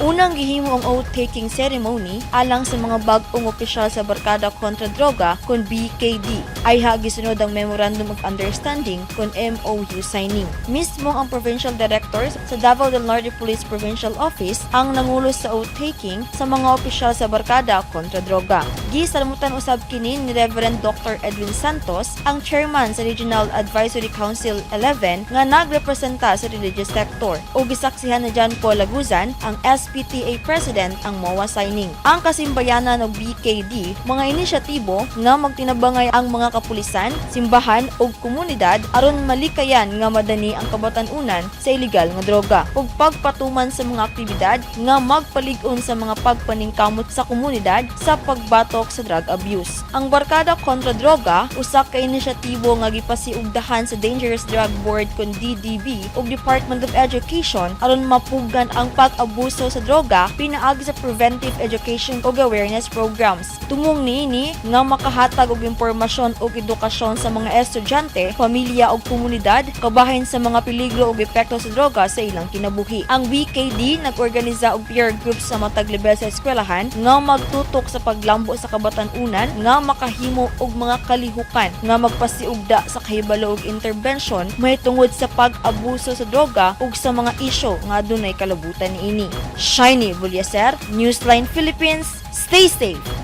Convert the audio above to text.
Unang gihimo ang oath-taking ceremony alang sa mga bag-ong opisyal sa Barkada kontra Droga kon BKD. Ay gisunod ang Memorandum of Understanding kon MOU signing. Mismo ang Provincial Director sa Davao del Norte Police Provincial Office ang nangulos sa oath-taking sa mga opisyal sa Barkada kontra Droga. Gisalmutan usab kini ni Reverend Dr. Edwin Santos, ang chairman sa Regional Advisory Council 11 nga nagrepresenta sa religious sector. O gisaksihan ni John Paul Laguzan, ang SPTA President ang MOA signing. Ang kasimbayanan ng BKD, mga inisyatibo nga magtinabangay ang mga kapulisan, simbahan o komunidad aron malikayan nga madani ang kabatanunan sa illegal nga droga. Ug pagpatuman sa mga aktibidad nga magpalig-on sa mga pagpaningkamot sa komunidad sa pagbatok sa drug abuse. Ang Barkada kontra Droga usa ka inisyatibo nga gipasiugdahan sa Dangerous Drug Board kon DDB ug Department of Education aron mapugan ang pag-abuso sa droga pinaagi sa preventive education ug awareness programs. Tumong niini nga makahatag og impormasyon ug edukasyon sa mga estudyante, pamilya ug komunidad kabahin sa mga peligro ug epekto sa droga sa ilang kinabuhi. Ang BKD nag-organiza og peer groups sa matag level sa eskwelahan nga magtutok sa paglambo sa kabatanunan nga makahimo og mga kalihukan nga magpasiugda sa kahibalo ug intervention mahitungod sa pag-abuso sa droga ug sa mga isyo nga adunay kalabutan niini. Shiny Bulyaser, Newsline Philippines, stay safe!